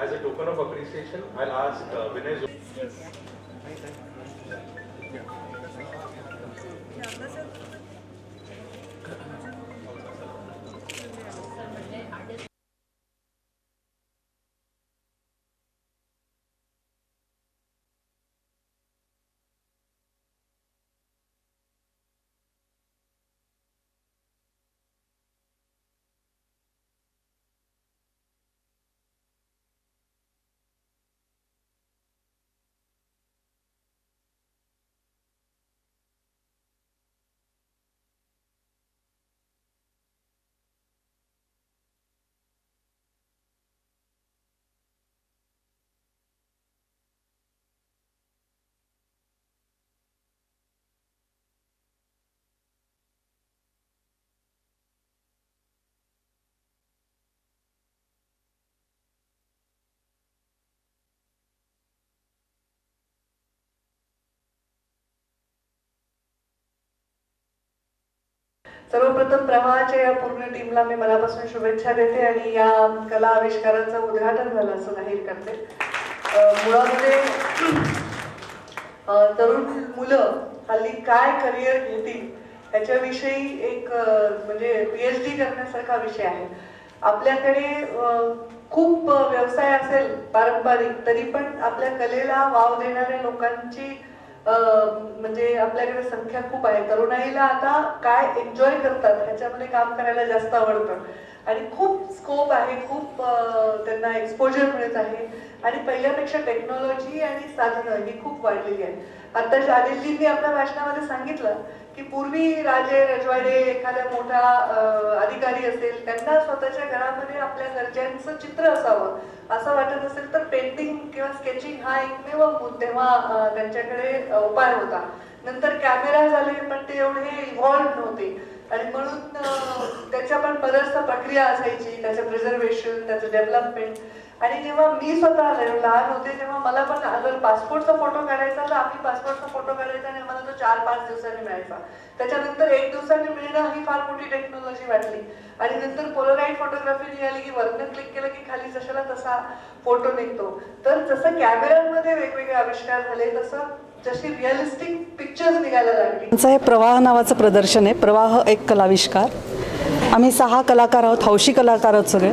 as a token of appreciation, I'll ask uh, Vinay. Yes. सर्वप्रथम प्रवाहाच्या या पूर्ण टीमला मी मनापासून शुभेच्छा देते आणि या कला आविष्काराचं उद्घाटन झालं असं जाहीर करते. मुळामध्ये तरुण मुलं हल्ली काय करिअर घेतील ह्याच्याविषयी एक म्हणजे पी एच डी करण्यासारखा विषय आहे. आपल्याकडे खूप व्यवसाय असेल पारंपरिक तरी पण आपल्या कलेला वाव देणाऱ्या लोकांची म्हणजे आपल्याकडे संख्या खूप आहे. तरुणाईला आता काय एन्जॉय करतात ह्याच्यामध्ये काम करायला जास्त आवडतं. आणि खूप स्कोप आहे खूप त्यांना एक्सपोजर मिळत आहे. आणि पहिल्यापेक्षा टेक्नॉलॉजी आणि साधनं ही खूप वाढलेली आहेत. आता शालिलजींनी आपल्या भाषणामध्ये सांगितलं की पूर्वी राजे रजवाडे एखाद्या मोठा अधिकारी असेल त्यांना स्वतःच्या घरामध्ये आपल्या घरच्यांचं चित्र असावं असं वाटत असेल तर पेंटिंग किंवा स्केचिंग हा एकमेव तेव्हा त्यांच्याकडे उपाय होता. नंतर कॅमेरा झाले पण ते एवढे इव्हॉल्व नव्हते. आणि म्हणून त्याच्या पण बऱ्याचशा प्रक्रिया असायची त्याचं प्रिझर्वेशन त्याचं डेव्हलपमेंट आणि जेव्हा मी स्वतः ल- लहान होते तेव्हा मला पण अगर पासपोर्टचा फोटो काढायचा तर आम्ही पासपोर्टचा फोटो काढायचा आणि मला तो चार पाच दिवसांनी मिळायचा. त्याच्यानंतर एक दिवसांनी मिळणं ही फार मोठी टेक्नॉलॉजी वाटली. आणि नंतर पोलराईड फोटोग्राफी निघाली की वरनं क्लिक केलं की खाली जशाला तसा फोटो निघतो. तर जसं कॅमेऱ्यांमध्ये वेगवेगळे आविष्कार झाले तसं जशी रिअलिस्टिक पिक्चर्स निघायला लागली. आमचं हे प्रवाह नावाचं प्रदर्शन आहे. प्रवाह एक कलाविष्कार. आम्ही सहा कलाकार आहोत. हौशी कलाकार आहोत सगळे.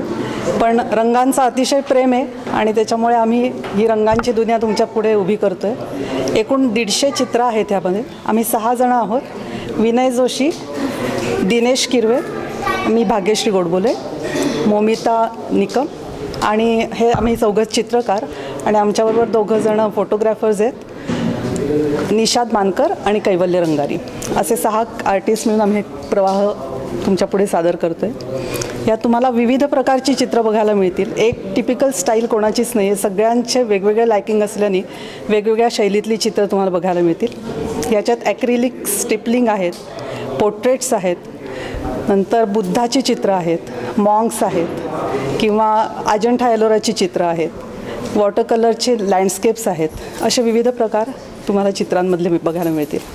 पण रंगांचा अतिशय प्रेम आहे आणि त्याच्यामुळे आम्ही ही रंगांची दुनिया तुमच्यापुढे उभी करतो आहे एकूण दीडशे चित्र आहेत ह्यामध्ये. आम्ही सहा जणं आहोत. विनय जोशी दिनेश किरवे मी भाग्यश्री गोडबोले मोमिता निकम आणि हे आम्ही चौघं चित्रकार आणि आमच्याबरोबर दोघं जणं फोटोग्राफर्स आहेत. निषाद मानकर आणि कैवल्य रंगारी. असे सहा आर्टिस्ट मिळून आम्ही प्रवाह तुमच्यापुढे सादर करतो आहे यात तुम्हाला विविध प्रकारची चित्र बघायला मिळतील. एक टिपिकल स्टाईल कोणाचीच नाही आहे सगळ्यांचे वेगवेगळे लायकिंग असल्याने वेगवेगळ्या शैलीतली चित्र तुम्हाला बघायला मिळतील. याच्यात ॲक्रिलिक स्टिपलिंग आहेत पोर्ट्रेट्स आहेत नंतर बुद्धाची चित्र आहेत मॉंग्स आहेत किंवा अजंठा एलोराची चित्र आहेत वॉटर कलरचे लँडस्केप्स आहेत असे विविध प्रकार तुम्हाला चित्रांमधले बघायला मिळतील.